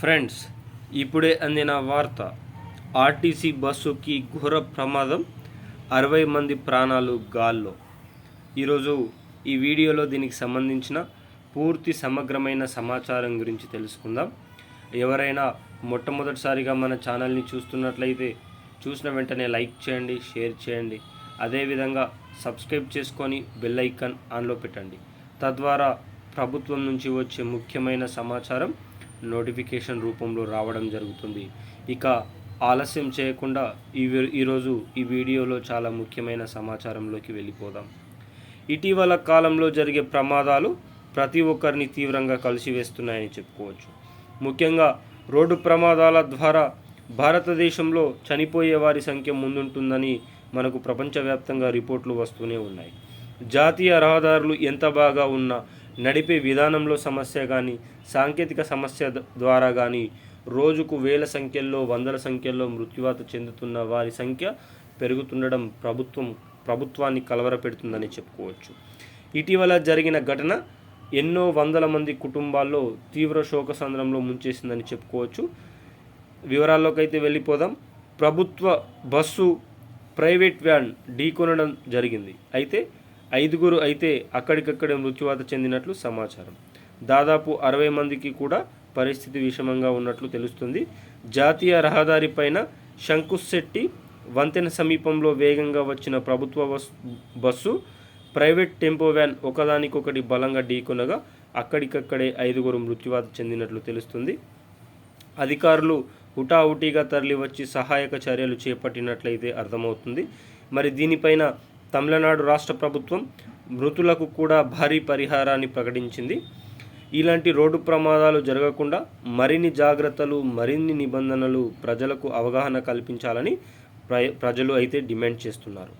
Friends ఇప్పుడే అందిన వార్త. ఆర్టీసీ బస్సుకి ఘోర ప్రమాదం అరవై మంది ప్రాణాలు గాల్లో. ఈరోజు ఈ వీడియోలో దీనికి సంబంధించిన పూర్తి సమగ్రమైన సమాచారం గురించి తెలుసుకుందాం. ఎవరైనా మొట్టమొదటిసారిగా మన ఛానల్ని చూస్తున్నట్లయితే చూసిన వెంటనే లైక్ చేయండి షేర్ చేయండి. అదేవిధంగా సబ్స్క్రైబ్ చేసుకొని బెల్ ఐకాన్ ఆన్లో పెట్టండి. తద్వారా ప్రభుత్వం నుంచి వచ్చే ముఖ్యమైన సమాచారం నోటిఫికేషన్ రూపంలో రావడం జరుగుతుంది. ఇక ఆలస్యం చేయకుండా ఈ ఈరోజు ఈ వీడియోలో చాలా ముఖ్యమైన సమాచారంలోకి వెళ్ళిపోదాం. ఇటీవల కాలంలో జరిగే ప్రమాదాలు ప్రతి ఒక్కరిని తీవ్రంగా కలిసివేస్తున్నాయని చెప్పుకోవచ్చు. ముఖ్యంగా రోడ్డు ప్రమాదాల ద్వారా భారతదేశంలో చనిపోయే వారి సంఖ్య ముందుంటుందని మనకు ప్రపంచవ్యాప్తంగా రిపోర్ట్లు వస్తూనే ఉన్నాయి. జాతీయ రహదారులు ఎంత బాగా ఉన్నా నడిపే విధానంలో సమస్య కానీ సాంకేతిక సమస్య ద్వారా కానీ రోజుకు వేల సంఖ్యల్లో వందల సంఖ్యల్లో మృత్యువాత చెందుతున్న వారి సంఖ్య పెరుగుతుండడం ప్రభుత్వం ప్రభుత్వాన్ని కలవరపెడుతుందని చెప్పుకోవచ్చు. ఇటీవల జరిగిన ఘటన ఎన్నో వందల మంది కుటుంబాల్లో తీవ్ర శోకసంద్రంలో ముంచేసిందని చెప్పుకోవచ్చు. వివరాల్లోకి అయితే వెళ్ళిపోదాం. ప్రభుత్వ బస్సు ప్రైవేట్ వ్యాన్ ఢీకొనడం జరిగింది. అయితే ఐదుగురు అయితే అక్కడికక్కడే మృత్యువాత చెందినట్లు సమాచారం. దాదాపు అరవై మందికి కూడా పరిస్థితి విషమంగా ఉన్నట్లు తెలుస్తుంది. జాతీయ రహదారిపైన శంకుశెట్టి వంతెన సమీపంలో వేగంగా వచ్చిన ప్రభుత్వ bus- bus private tempo van ఒకదానికొకటి బలంగా ఢీకొనగా అక్కడికక్కడే ఐదుగురు మృత్యువాత చెందినట్లు తెలుస్తుంది. అధికారులు హుటాహుటీగా తరలివచ్చి సహాయక చర్యలు చేపట్టినట్లయితే అర్థమవుతుంది. మరి దీనిపైన తమిళనాడు రాష్ట్ర ప్రభుత్వం మృతులకు కూడా భారీ పరిహారాన్ని ప్రకటించింది. ఇలాంటి రోడ్డు ప్రమాదాలు జరగకుండా మరిన్ని జాగ్రత్తలు మరిన్ని నిబంధనలు ప్రజలకు అవగాహన కల్పించాలని ప్ర ప్రజలు అయితే డిమాండ్ చేస్తున్నారు.